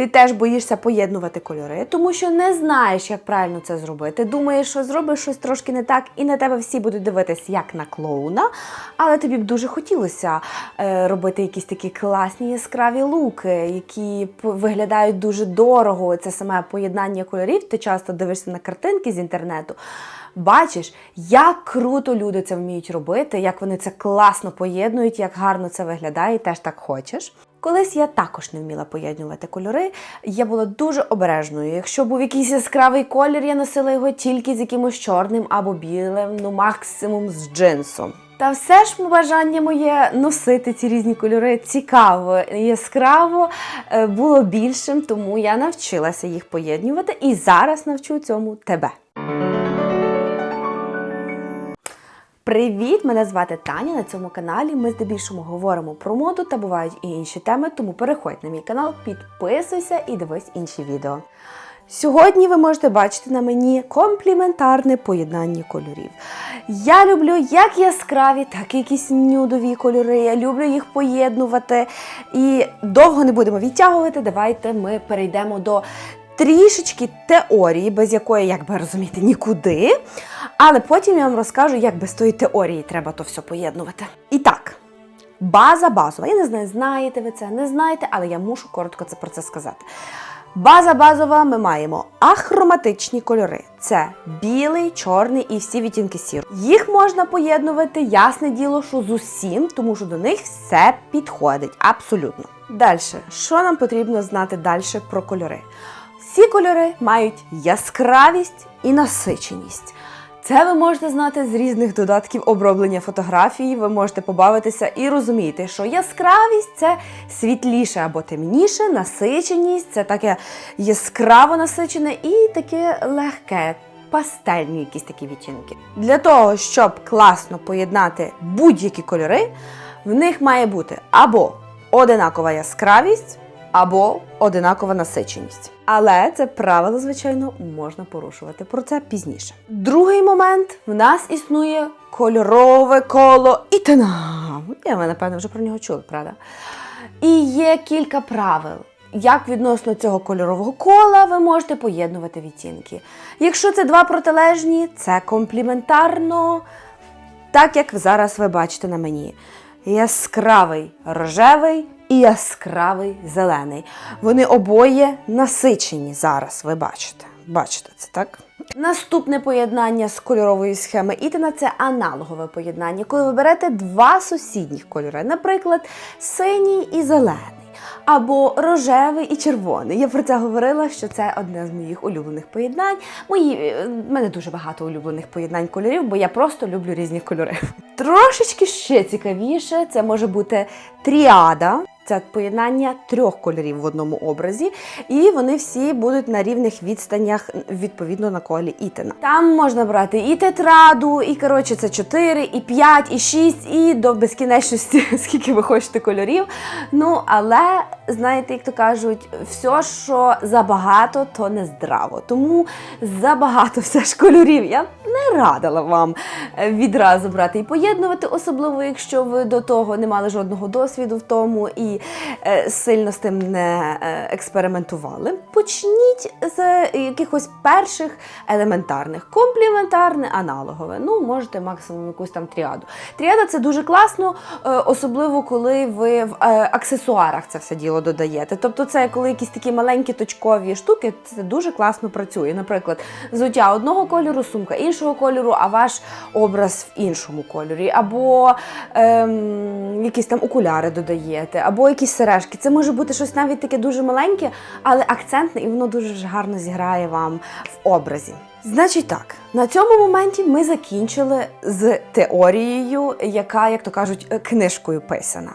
ти теж боїшся поєднувати кольори, тому що не знаєш, як правильно це зробити. Думаєш, що зробиш щось трошки не так, і на тебе всі будуть дивитись як на клоуна. Але тобі б дуже хотілося е, робити якісь такі класні яскраві луки, які виглядають дуже дорого. Це саме поєднання кольорів. Ти часто дивишся на картинки з інтернету. Бачиш, як круто люди це вміють робити, як вони це класно поєднують, як гарно це виглядає, і теж так хочеш. Колись я також не вміла поєднувати кольори. Я була дуже обережною. Якщо був якийсь яскравий колір, я носила його тільки з якимось чорним або білим, ну максимум з джинсом. Та все ж бажання моє носити ці різні кольори цікаво, яскраво е, було більшим, тому я навчилася їх поєднувати і зараз навчу цьому тебе. Привіт! Мене звати Таня. На цьому каналі ми здебільшого говоримо про моду та бувають і інші теми, тому переходь на мій канал, підписуйся і дивись інші відео. Сьогодні ви можете бачити на мені компліментарне поєднання кольорів. Я люблю як яскраві, так і якісь нюдові кольори. Я люблю їх поєднувати. І довго не будемо відтягувати. Давайте ми перейдемо до трішечки теорії, без якої, як би розуміти, нікуди. Але потім я вам розкажу, як без тої теорії треба то все поєднувати. І так, база базова. Я не знаю, знаєте ви це, не знаєте, але я мушу коротко це про це сказати. База базова ми маємо ахроматичні кольори. Це білий, чорний і всі відтінки сірого. Їх можна поєднувати, ясне діло, що з усім, тому що до них все підходить абсолютно. Далі, що нам потрібно знати далі про кольори? Всі кольори мають яскравість і насиченість. Це ви можете знати з різних додатків оброблення фотографії. Ви можете побавитися і розуміти, що яскравість це світліше або темніше, насиченість це таке яскраво насичене і таке легке. Пастельні якісь такі відтінки. Для того, щоб класно поєднати будь-які кольори, в них має бути або одинакова яскравість, або одинакова насиченість. Але це правило, звичайно, можна порушувати. Про це пізніше. Другий момент в нас існує кольорове коло Ітана. Я ви, напевно, вже про нього чули, правда? І є кілька правил. Як відносно цього кольорового кола ви можете поєднувати відтінки. Якщо це два протилежні, це компліментарно, так як зараз ви бачите на мені. Яскравий рожевий і яскравий зелений. Вони обоє насичені зараз, ви бачите. Бачите це, так? Наступне поєднання з кольорової схеми Ітена це аналогове поєднання, коли ви берете два сусідніх кольори, наприклад, синій і зелений. Або рожевий і червоний. Я про це говорила, що це одне з моїх улюблених поєднань. Мої е, в мене дуже багато улюблених поєднань кольорів, бо я просто люблю різні кольори. Трошечки ще цікавіше, це може бути тріада. Це поєднання трьох кольорів в одному образі, і вони всі будуть на рівних відстанях відповідно на колі Ітена. Там можна брати і тетраду, і коротше це 4, і 5, і 6, і до безкінечності, скільки ви хочете кольорів. Ну, але знаєте, як то кажуть, все, що забагато, то не здраво. Тому забагато все ж кольорів. Я не радила вам відразу брати і поєднувати, особливо якщо ви до того не мали жодного досвіду в тому і е, сильно з тим не е, експериментували. Почніть з якихось перших елементарних, компліментарне, аналогове. Ну, можете максимум якусь там тріаду. Тріада це дуже класно, е, особливо коли ви в аксесуарах це все діло додаєте. Тобто, це коли якісь такі маленькі точкові штуки, це дуже класно працює. Наприклад, взуття одного кольору, сумка іншого кольору, а ваш образ в іншому кольорі, або ем, якісь там окуляри додаєте, або якісь сережки. Це може бути щось навіть таке дуже маленьке, але акцентне, і воно дуже гарно зіграє вам в образі. Значить так, на цьому моменті ми закінчили з теорією, яка, як то кажуть, е, книжкою писана.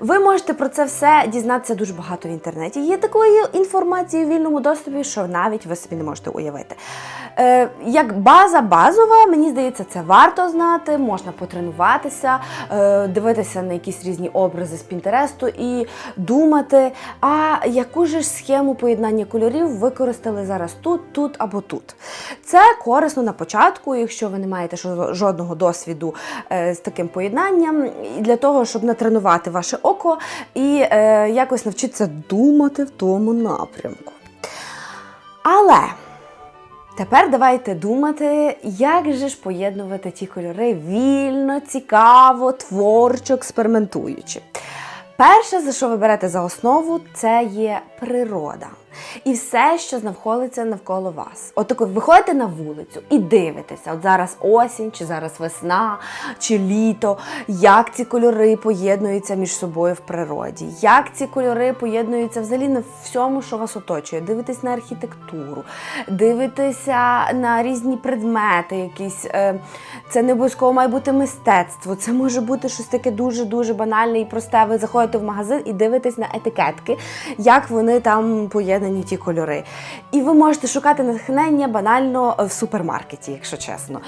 Ви можете про це все дізнатися дуже багато в інтернеті. Є такої інформації в вільному доступі, що навіть ви собі не можете уявити. Е, як база базова, мені здається, це варто знати, можна потренуватися, е, дивитися на якісь різні образи з Пінтересту і думати, а яку ж схему поєднання кольорів використали зараз тут, тут або тут. Це корисно на початку, якщо ви не маєте жодного досвіду е, з таким поєднанням, для того, щоб натренувати ваше око і якось навчитися думати в тому напрямку. Але тепер давайте думати, як же ж поєднувати ті кольори вільно, цікаво, творчо, експериментуючи. Перше, за що ви берете за основу, це є природа. І все, що знаходиться навколо вас. От так виходите на вулицю і дивитеся, от зараз осінь, чи зараз весна, чи літо, як ці кольори поєднуються між собою в природі, як ці кольори поєднуються взагалі на всьому, що вас оточує. Дивитесь на архітектуру, дивитеся на різні предмети, якісь. Е, це не обов'язково має бути мистецтво, це може бути щось таке дуже-дуже банальне і просте. Ви заходите в магазин і дивитесь на етикетки, як вони там поєднані ті кольори. І ви можете шукати натхнення банально в супермаркеті, якщо чесно.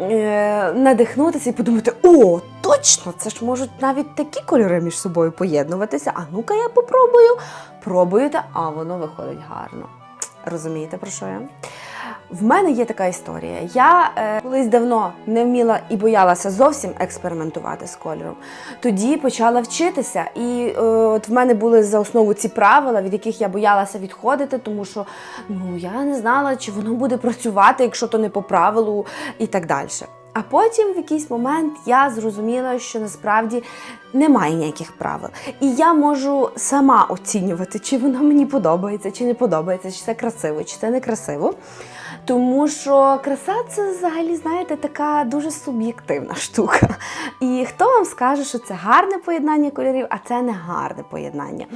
Е, надихнутися і подумати: о, точно, це ж можуть навіть такі кольори між собою поєднуватися. А ну-ка я попробую. Пробуєте, а воно виходить гарно. Розумієте, про що я? В мене є така історія. Я е, колись давно не вміла і боялася зовсім експериментувати з кольором. Тоді почала вчитися, і е, от в мене були за основу ці правила, від яких я боялася відходити, тому що ну я не знала, чи воно буде працювати, якщо то не по правилу, і так далі. А потім в якийсь момент я зрозуміла, що насправді немає ніяких правил. І я можу сама оцінювати, чи воно мені подобається, чи не подобається, чи це красиво, чи це не красиво. Тому що краса це взагалі, знаєте, така дуже суб'єктивна штука. І хто вам скаже, що це гарне поєднання кольорів, а це не гарне поєднання.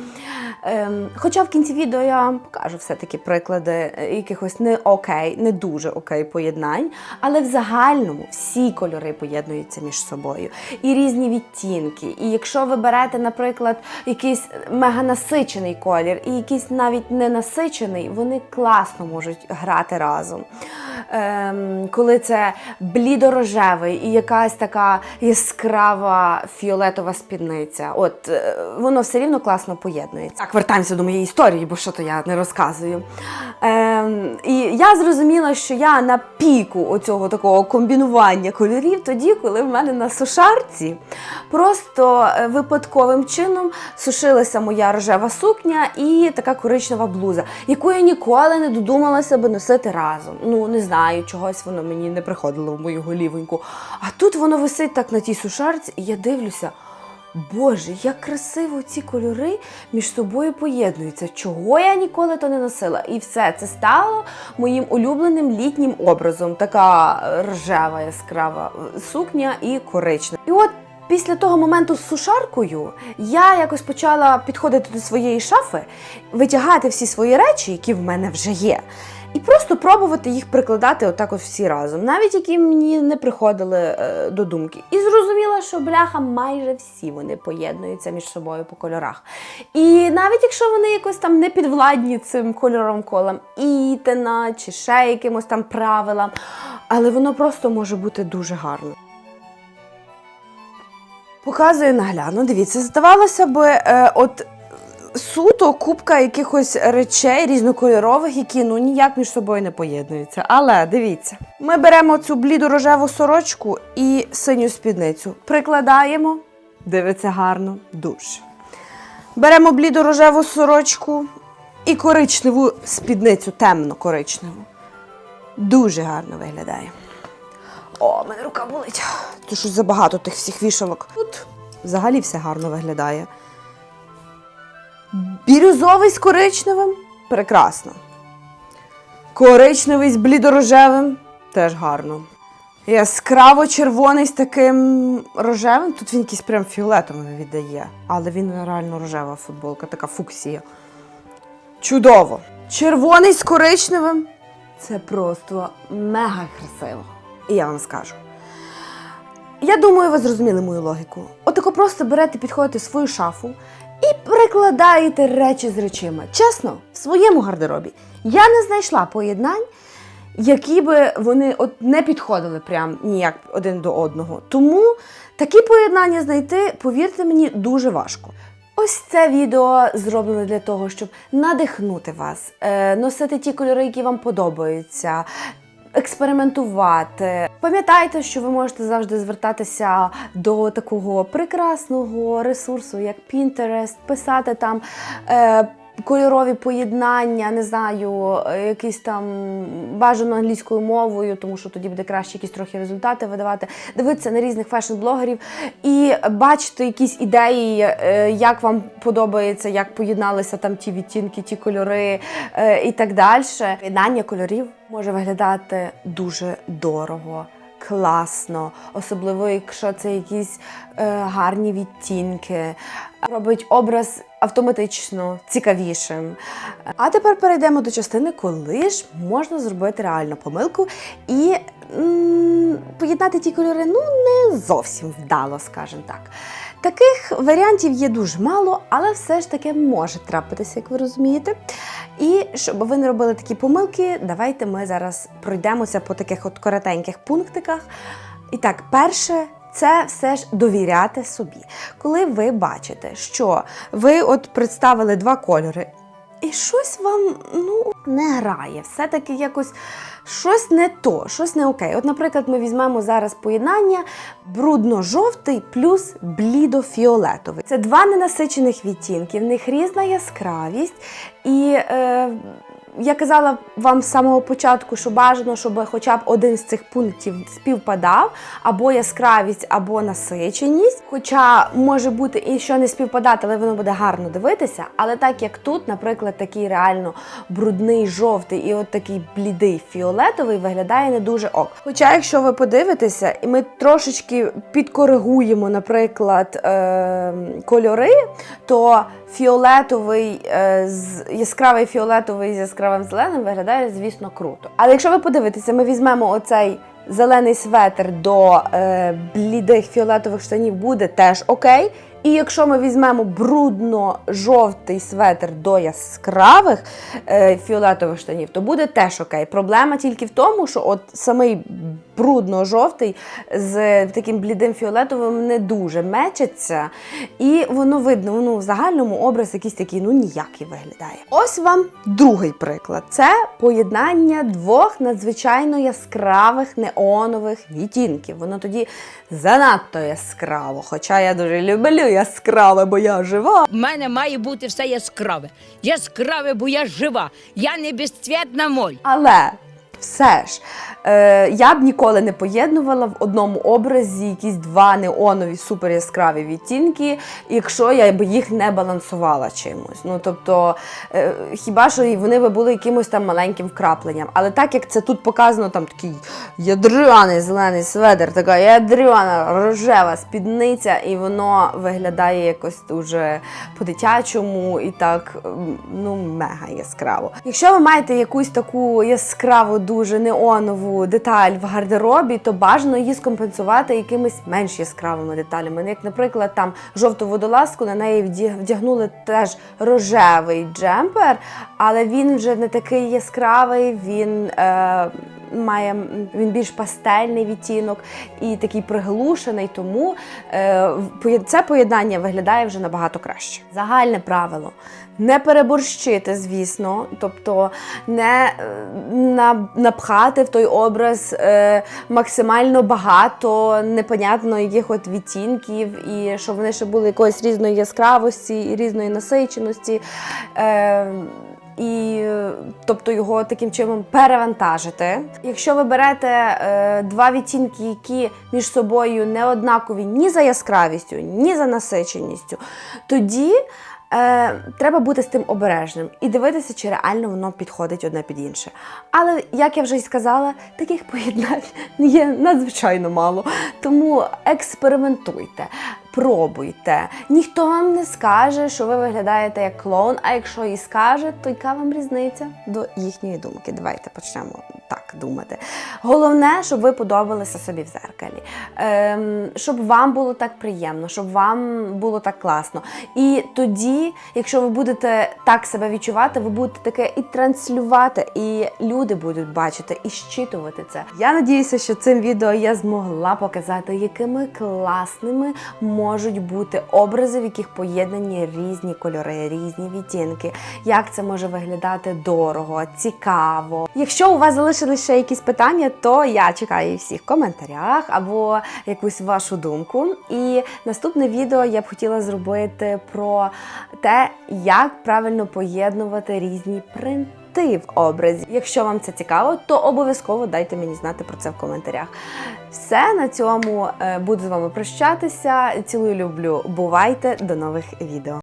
Ем, хоча в кінці відео я вам покажу все-таки приклади е, якихось не окей, не дуже окей поєднань, але в загальному всі кольори поєднуються між собою. І різні відтінки. І якщо ви берете, наприклад, якийсь меганасичений колір і якийсь навіть ненасичений, вони класно можуть грати разом. Ем, коли це блідорожевий і якась така яскрава фіолетова спідниця, от е, воно все рівно класно поєднується. Так, вертаємося до моєї історії, бо що то я не розказую. Ем, і я зрозуміла, що я на піку оцього такого комбінування кольорів тоді, коли в мене на сушарці просто е, випадковим чином сушилася моя рожева сукня і така коричнева блуза, яку я ніколи не додумалася би носити разом. Ну не знаю, чогось воно мені не приходило в мою голівоньку. А тут воно висить так на тій сушарці, і я дивлюся. Боже, як красиво ці кольори між собою поєднуються. Чого я ніколи то не носила? І все це стало моїм улюбленим літнім образом. Така рожева яскрава сукня і коричнева. І от після того моменту з сушаркою я якось почала підходити до своєї шафи, витягати всі свої речі, які в мене вже є. І просто пробувати їх прикладати отак от всі разом, навіть які мені не приходили е, до думки. І зрозуміла, що бляха майже всі вони поєднуються між собою по кольорах. І навіть якщо вони якось там не підвладні цим кольором колам ітена чи ще якимось там правилам, але воно просто може бути дуже гарно. Показую нагляно. Дивіться, здавалося би, е, от суто купка якихось речей різнокольорових, які ну ніяк між собою не поєднуються. Але дивіться, ми беремо цю бліду рожеву сорочку і синю спідницю. Прикладаємо, дивиться гарно, дуже. Беремо бліду рожеву сорочку і коричневу спідницю, темно коричневу. Дуже гарно виглядає. О, мене рука болить. Тут щось забагато тих всіх вішалок. Тут взагалі все гарно виглядає. Бірюзовий з коричневим прекрасно. Коричневий з блідорожевим теж гарно. Яскраво червоний з таким рожевим. Тут він якийсь прям фіолетовий віддає, але він реально рожева футболка, така фуксія. Чудово! Червоний з коричневим це просто мега красиво. І я вам скажу. Я думаю, ви зрозуміли мою логіку. Отако просто берете, підходите в свою шафу і прикладаєте речі з речима. Чесно, в своєму гардеробі я не знайшла поєднань, які би вони от не підходили прям ніяк один до одного. Тому такі поєднання знайти, повірте мені, дуже важко. Ось це відео зроблено для того, щоб надихнути вас, е, носити ті кольори, які вам подобаються. Експериментувати. Пам'ятайте, що ви можете завжди звертатися до такого прекрасного ресурсу, як Pinterest, писати там. Е, Кольорові поєднання, не знаю, е, якісь там бажано англійською мовою, тому що тоді буде краще якісь трохи результати видавати. Дивитися на різних фешн-блогерів і бачити якісь ідеї, е, як вам подобається, як поєдналися там ті відтінки, ті кольори е, і так далі. Поєднання кольорів може виглядати дуже дорого. Класно, особливо якщо це якісь е, гарні відтінки, робить образ автоматично цікавішим. А тепер перейдемо до частини, коли ж можна зробити реальну помилку і поєднати ті кольори ну не зовсім вдало, скажімо так. Таких варіантів є дуже мало, але все ж таки може трапитися, як ви розумієте. І щоб ви не робили такі помилки, давайте ми зараз пройдемося по таких от коротеньких пунктиках. І так, перше. Це все ж довіряти собі. Коли ви бачите, що ви от представили два кольори, і щось вам ну, не грає, все-таки якось щось не то, щось не окей. От, наприклад, ми візьмемо зараз поєднання брудно-жовтий плюс блідо-фіолетовий. Це два ненасичених відтінки, в них різна яскравість. І е, я казала вам з самого початку, що бажано, щоб хоча б один з цих пунктів співпадав, або яскравість, або насиченість. Хоча може бути і що не співпадати, але воно буде гарно дивитися. Але так як тут, наприклад, такий реально брудний жовтий і от такий блідий фіолетовий виглядає не дуже ок. Хоча, якщо ви подивитеся, і ми трошечки підкоригуємо, наприклад, е- кольори, то фіолетовий е, з яскравий фіолетовий з яскравим зеленим виглядає, звісно, круто. Але якщо ви подивитеся, ми візьмемо оцей зелений светр до е, блідих фіолетових штанів, буде теж окей. І якщо ми візьмемо брудно-жовтий светр до яскравих е, фіолетових штанів, то буде теж окей. Проблема тільки в тому, що от самий брудно-жовтий з таким блідим фіолетовим не дуже мечиться, і воно видно, воно в загальному образ якийсь такий, ну ніякий виглядає. Ось вам другий приклад: це поєднання двох надзвичайно яскравих неонових відтінків. Воно тоді занадто яскраво. Хоча я дуже люблю яскраве, бо я жива. У мене має бути все яскраве. Яскраве, бо я жива. Я не безцвітна моль. Але все ж е, я б ніколи не поєднувала в одному образі якісь два неонові супер яскраві відтінки, якщо я б їх не балансувала чимось. Ну тобто, е, хіба що вони би були якимось там маленьким вкрапленням. Але так як це тут показано, там такий ядрианий зелений сведер, така ядряна рожева спідниця, і воно виглядає якось дуже по-дитячому і так ну мега яскраво. Якщо ви маєте якусь таку яскраву, дуже неонову деталь в гардеробі, то бажано її скомпенсувати якимись менш яскравими деталями. Ну, Як, наприклад, там жовту водолазку на неї вдягнули теж рожевий джемпер, але він вже не такий яскравий, він. Е, Має він більш пастельний відтінок і такий приглушений, тому е, це поєднання виглядає вже набагато краще. Загальне правило: не переборщити, звісно, тобто не е, напхати в той образ е, максимально багато непонятно яких от відтінків, і щоб вони ще були якоїсь різної яскравості і різної насиченості. І е, тобто його таким чином перевантажити. Якщо ви берете е, два відтінки, які між собою не однакові ні за яскравістю, ні за насиченістю, тоді е, треба бути з тим обережним і дивитися, чи реально воно підходить одне під інше. Але як я вже й сказала, таких поєднань є надзвичайно мало. Тому експериментуйте. Пробуйте. Ніхто вам не скаже, що ви виглядаєте як клоун, а якщо і скаже, то яка вам різниця до їхньої думки? Давайте почнемо так думати. Головне, щоб ви подобалися собі в зеркалі, ем, щоб вам було так приємно, щоб вам було так класно. І тоді, якщо ви будете так себе відчувати, ви будете таке і транслювати, і люди будуть бачити і щитувати це. Я надіюся, що цим відео я змогла показати, якими класними можуть бути образи, в яких поєднані різні кольори, різні відтінки, як це може виглядати дорого, цікаво. Якщо у вас залишились ще якісь питання, то я чекаю всіх в коментарях або якусь вашу думку. І наступне відео я б хотіла зробити про те, як правильно поєднувати різні принти в образі. Якщо вам це цікаво, то обов'язково дайте мені знати про це в коментарях. Все на цьому е, буду з вами прощатися. Цілую, люблю. Бувайте до нових відео.